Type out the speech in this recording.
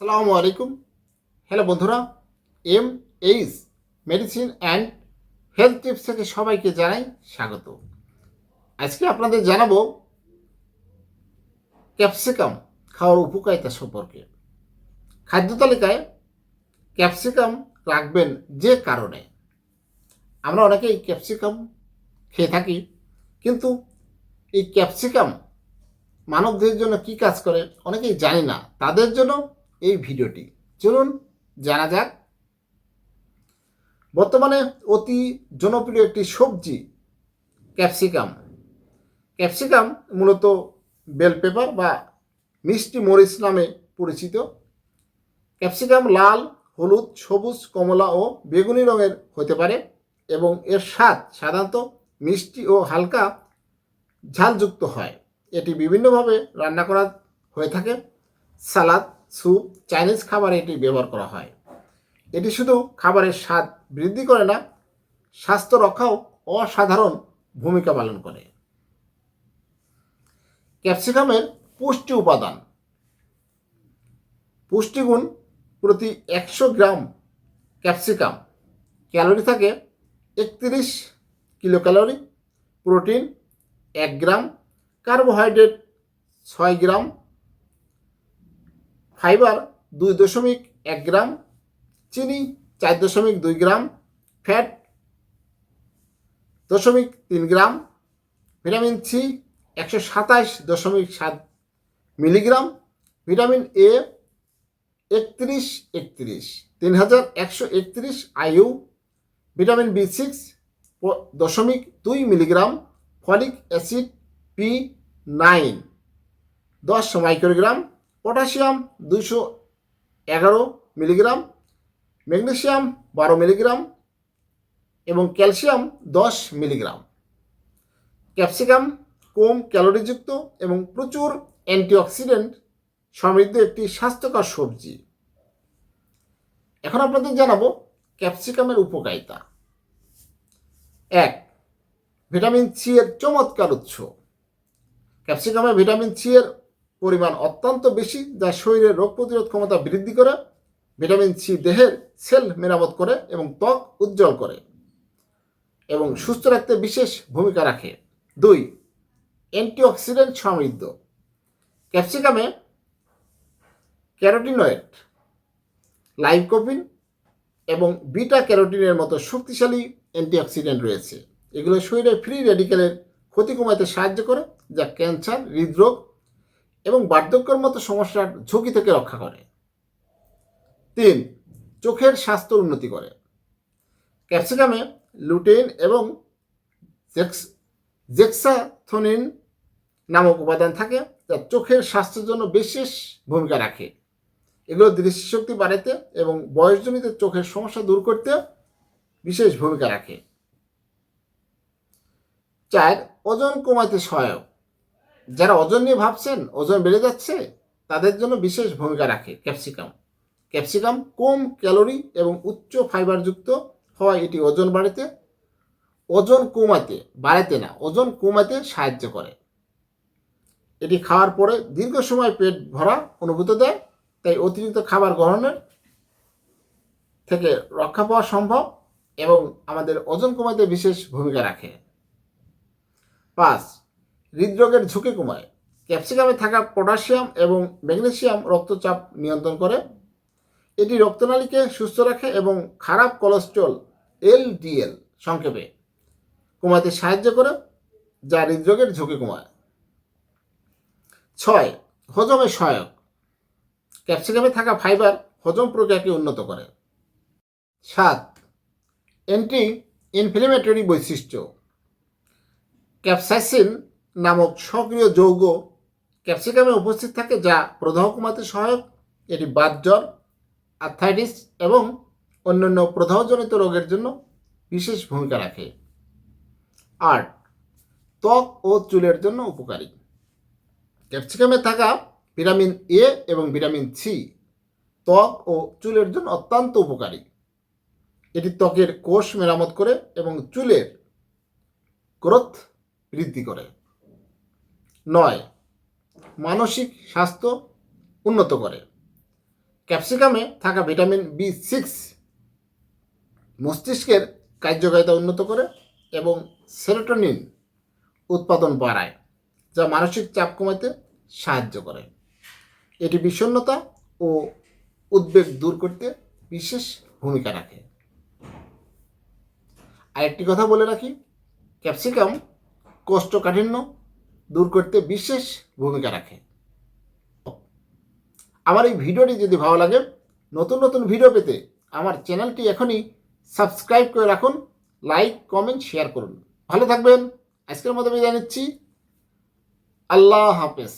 আসসালামু আলাইকুম। হ্যালো বন্ধুরা, M H medicine and health tips থেকে সবাইকে জানাই স্বাগত। আজকে আপনাদের জানাব ক্যাপসিকাম খাওয়ার উপকারিতা সম্পর্কে। খাদ্য তালিকায় ক্যাপসিকাম রাখবেন যে কারণে। আমরা অনেকেই ক্যাপসিকাম খেয়ে থাকি, কিন্তু এই ক্যাপসিকাম মানবদের জন্য কি কাজ করে অনেকেই জানি না। তাদের জন্য এই ভিডিওটি। চলুন জানা যাক। বর্তমানে অতি জনপ্রিয় একটি সবজি ক্যাপসিকাম। ক্যাপসিকাম মূলত বেল পেপার বা মিষ্টি মরিচ নামে পরিচিত। ক্যাপসিকাম লাল, হলুদ, সবুজ, কমলা ও বেগুনি রঙের হতে পারে এবং এর স্বাদ সাধারণত মিষ্টি ও হালকা ঝালযুক্ত হয়। এটি বিভিন্নভাবে রান্না করা হয়ে থাকে। সালাদ স্যুপ চাইনিজ খাবারে এটি ব্যবহার করা হয়। এটি শুধু খাবারের স্বাদ বৃদ্ধি করে না, স্বাস্থ্য রক্ষাও অসাধারণ ভূমিকা পালন করে। ক্যাপসিকামের পুষ্টি উপাদান। পুষ্টিগুণ প্রতি একশো গ্রাম ক্যাপসিকাম। ক্যালোরি থাকে একত্রিশ কিলো ক্যালোরি প্রোটিন এক গ্রাম, কার্বোহাইড্রেট ছয় গ্রাম ফাইবার দুই দশমিক এক গ্রাম, চিনি চার দশমিক দুই গ্রাম, ফ্যাট দশমিক তিন গ্রাম, ভিটামিন সি একশো সাতাশ দশমিক সাত মিলিগ্রাম, ভিটামিন এ একত্রিশ একত্রিশ, তিন হাজার একশো একত্রিশ আয়ু ভিটামিন বি সিক্স দশমিক দুই milligram, folic acid P nine, দশ মাইক্রোগ্রাম পটাশিয়াম দুশো এগারো মিলিগ্রাম, ম্যাগনেশিয়াম বারো মিলিগ্রাম এবং ক্যালসিয়াম দশ মিলিগ্রাম। ক্যাপসিকাম কম ক্যালোরিযুক্ত এবং প্রচুর অ্যান্টিঅক্সিডেন্ট সমৃদ্ধ একটি স্বাস্থ্যকর সবজি। এখন আপনাদের জানাব ক্যাপসিকামের উপকারিতা। এক, ভিটামিন সি এর চমৎকার উৎস। ক্যাপসিকামে ভিটামিন সি এর পরিমাণ অত্যন্ত বেশি যা শরীরের রোগ প্রতিরোধ ক্ষমতা বৃদ্ধি করে, ভিটামিন সি দেহের সেল মেরামত করে এবং ত্বক উজ্জ্বল করে এবং সুস্থ রাখতে বিশেষ ভূমিকা রাখে। দুই, অ্যান্টিঅক্সিডেন্ট সমৃদ্ধ। ক্যাপসিকামে ক্যারোটিনয়েড, লাইকোপিন এবং বিটা ক্যারোটিনের মতো শক্তিশালী অ্যান্টিঅক্সিডেন্ট রয়েছে। এগুলো শরীরে ফ্রি রেডিকেলের ক্ষতি কমাতে সাহায্য করে, যা ক্যান্সার, হৃদরোগ এবং বার্ধক্যের মতো সমস্যার ঝুঁকি থেকে রক্ষা করে। তিন, চোখের স্বাস্থ্য উন্নতি করে। ক্যাপসিকামে লুটেন এবং জেক্সাথনিন নামক উপাদান থাকে যা চোখের স্বাস্থ্যের জন্য বিশেষ ভূমিকা রাখে। এগুলো দৃষ্টিশক্তি বাড়াতে এবং বয়সজনিত চোখের সমস্যা দূর করতে বিশেষ ভূমিকা রাখে। চার, ওজন কমাতে সহায়ক। যারা ওজন নিয়ে ভাবছেন, ওজন বেড়ে যাচ্ছে, তাদের জন্য বিশেষ ভূমিকা রাখে ক্যাপসিকাম। ক্যাপসিকাম কম ক্যালোরি এবং উচ্চ ফাইবারযুক্ত হওয়ায় এটি ওজন বাড়াতে, ওজন কমাতে, বাড়াতে না, ওজন কমাতে সাহায্য করে। এটি খাওয়ার পরে দীর্ঘ সময় পেট ভরা অনুভূত দেয়, তাই অতিরিক্ত খাবার গ্রহণের থেকে রক্ষা পাওয়া সম্ভব এবং আমাদের ওজন কমাতে বিশেষ ভূমিকা রাখে। পাঁচ হৃদরোগের ঝুঁকি কমায়। ক্যাপসিকামে থাকা পটাশিয়াম এবং ম্যাগনেসিয়াম রক্তচাপ নিয়ন্ত্রণ করে। এটি রক্তনালীকে সুস্থ রাখে এবং খারাপ কোলেস্ট্রল, এলডিএল সংক্ষেপে কমাতে সাহায্য করে, যা হৃদরোগের ঝুঁকি কমায়। ছয়, হজমে সহায়ক। ক্যাপসিকামে থাকা ফাইবার হজম প্রক্রিয়াকে উন্নত করে। সাত অ্যান্টি ইনফ্লেমেটরি বৈশিষ্ট্য। ক্যাপসাইসিন নামক সক্রিয় যৌগ ক্যাপসিকামে উপস্থিত থাকে, যা প্রদাহ কমাতে সহায়ক। এটি বাতজ্বর আর্থাইটিস এবং অন্যান্য প্রদাহজনিত রোগের জন্য বিশেষ ভূমিকা রাখে। আট ত্বক ও চুলের জন্য উপকারী। ক্যাপসিকামে থাকা ভিটামিন এ এবং ভিটামিন সি ত্বক ও চুলের জন্য অত্যন্ত উপকারী। এটি ত্বকের কোষ মেরামত করে এবং চুলের গ্রোথ বৃদ্ধি করে। নয়, মানসিক স্বাস্থ্য উন্নত করে। ক্যাপসিকামে থাকা ভিটামিন বি সিক্স মস্তিষ্কের কার্যকারিতা উন্নত করে এবং সেরোটোনিন উৎপাদন বাড়ায়, যা মানসিক চাপ কমাতে সাহায্য করে। এটি বিষণ্ণতা ও উদ্বেগ দূর করতে বিশেষ ভূমিকা রাখে। আরেকটি কথা বলে রাখি, ক্যাপসিকাম কোষ্ঠকাঠিন্য দূর করতে বিশেষ ভূমিকা রাখে। আমার এই ভিডিওটি যদি ভালো লাগে, নতুন নতুন ভিডিও পেতে আমার চ্যানেলটি এখনই সাবস্ক্রাইব করে রাখুন, লাইক, কমেন্ট, শেয়ার করুন। ভালো থাকবেন। আজকের মতো বিদায় নিচ্ছি। আল্লাহ হাফেজ।